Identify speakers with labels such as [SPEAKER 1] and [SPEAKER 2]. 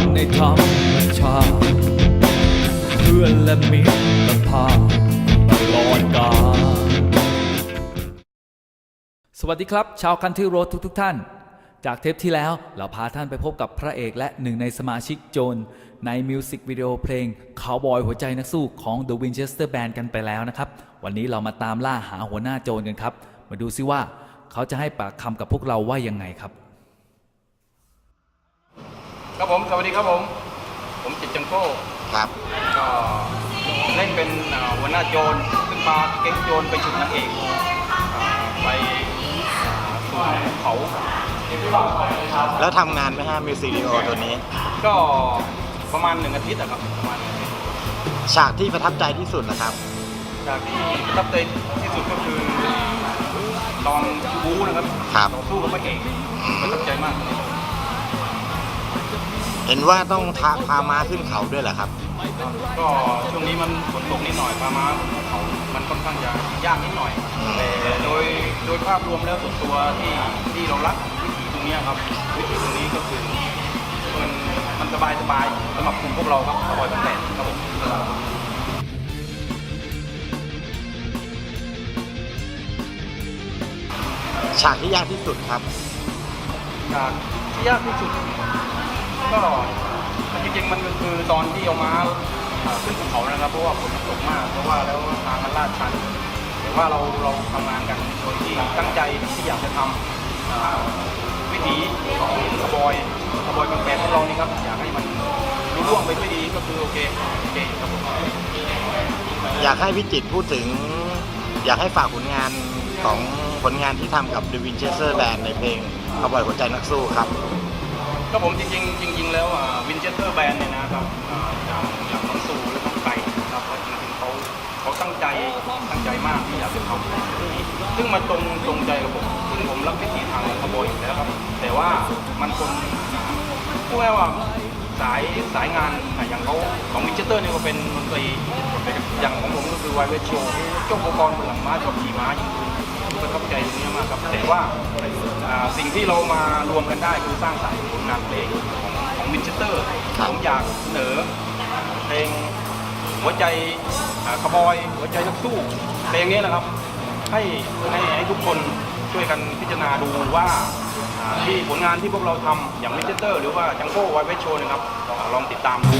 [SPEAKER 1] ำในธรรมชาติเพื่อนและมิตรภาพตลอดกาลสวัสดีครับ ชาวคันที่โรดทุกทุกท่าน จากเทปที่แล้วเราพาท่านไปพบกับพระเอกและหนึ่งในสมาชิกโจน ในมิวสิกวิดีโอเพลงขาวบอยหัวใจนักสู้ของ The Winchester Band กันไปแล้วนะครับ วันนี้เรามาตามล่าหาหัวหน้าโจนกันครับ มาดูซิว่าเขาจะให้ปากคำกับพวกเราว่ายังไงครับ
[SPEAKER 2] ครับผมสวัสดีครับผม ผมจิตจังโก้
[SPEAKER 3] ครับ
[SPEAKER 2] ก็เล่นเป็นเอ่อหัวหน้าโจรซึ่งพาเก๊งโจรไปฉุดนางเอกอ่าไปอ่าสู่เขา
[SPEAKER 3] แล้วทำงานไหมฮะมิวสิกวิดีโอตัวนี้
[SPEAKER 2] ก็ประมาณหนึ่งอาทิตย์อะครับประมาณหนึ่งอาทิตย์
[SPEAKER 3] ฉากที่ประทับใจที่สุดนะครับ
[SPEAKER 2] จากที่ประทับใจที่สุดก็คือตอนบู๊นะครับ
[SPEAKER 3] ครับ
[SPEAKER 2] ต่อสู้กับพระเอกประทับใจมาก
[SPEAKER 3] เห็นว่าต้องทาพาม้าขึ้นเขาด้วยเหรอครับ
[SPEAKER 2] ก็ช่วงนี้มันฝนตกนิดหน่อยปลามาเขามันค่อนข้างจะยากนิดหน่อยแต่โดยโดยภาพรวมแล้วส่วนตัวที่ที่เรารักวิถีตรงเนี้ยครับวิถีตรงนี้ก็คือมันมันสบายสบายสำหรับกลุ่มพวกเราครับสบายตั้งแต่ครับผม
[SPEAKER 3] ฉากที่ยากที่สุดครับ
[SPEAKER 2] จากที่ยากที่สุด ตอนที่เอาม้าอ่าขึ้นภูเขานะครับ เพราะว่าฝนมันตกมาก เพราะว่าแล้วทางมันลาดชันแต่ว่าเราเราทำงานกันโดยที่ตั้งใจที่อยากจะทำอ่าวิถีของกระบอยกระบอยบางแปของเรานี่ครับอยากให้มันรุ่ร่วงไปด้วยดีก็คือโอเคโอเคครับผม
[SPEAKER 3] อยากให้พี่จิตพูดถึง อยากให้ฝากผลงานของผลงานที่ทำกับ The Winchester Band ในเพลงขบอยหัวใจนักสู้ครับ
[SPEAKER 2] ก็ผมจริงๆจริง ๆ แล้ววินเชสเตอร์แบรนด์เนี่ยนะครับอ่าอย่างอย่างน้องสูและน้องไก่นะครับจริงๆเขาเขาตั้งใจตั้งใจมากที่อยากจะทำซึ่งมันตรงตรงใจกับผมซึ่งผมรักวิถีทางของขบอยอยู่แล้วครับ แต่ว่ามันคนพูดง่ายๆว่าสายสายงานอะอย่างเขาของวินเชสเตอร์เนี่ยก็เป็นดนตรีอย่างของผมก็คือไวเวชโชว์เจ้าอุปกรณ์เหมืองม้าชอบขี่ม้ายิงปืนประทับใจตรงนี้มากครับแต่ว่า สิ่งที่เรามารวมกันได้คือสร้างสรรค์ผลงานเพลงของของวินเชสเตอร์
[SPEAKER 3] ครับ
[SPEAKER 2] ผมอยากเสนอเพลงหัวใจอ่าขบอย หัวใจนักสู้เพลงนี้นะครับ ให้ให้ให้ทุกคนช่วยกันพิจารณาดูว่าอ่าที่ผลงานที่พวกเราทำอย่างวินเชสเตอร์ หรือว่าจังโก้ไวเวชโชว์นะครับลองติดตามดู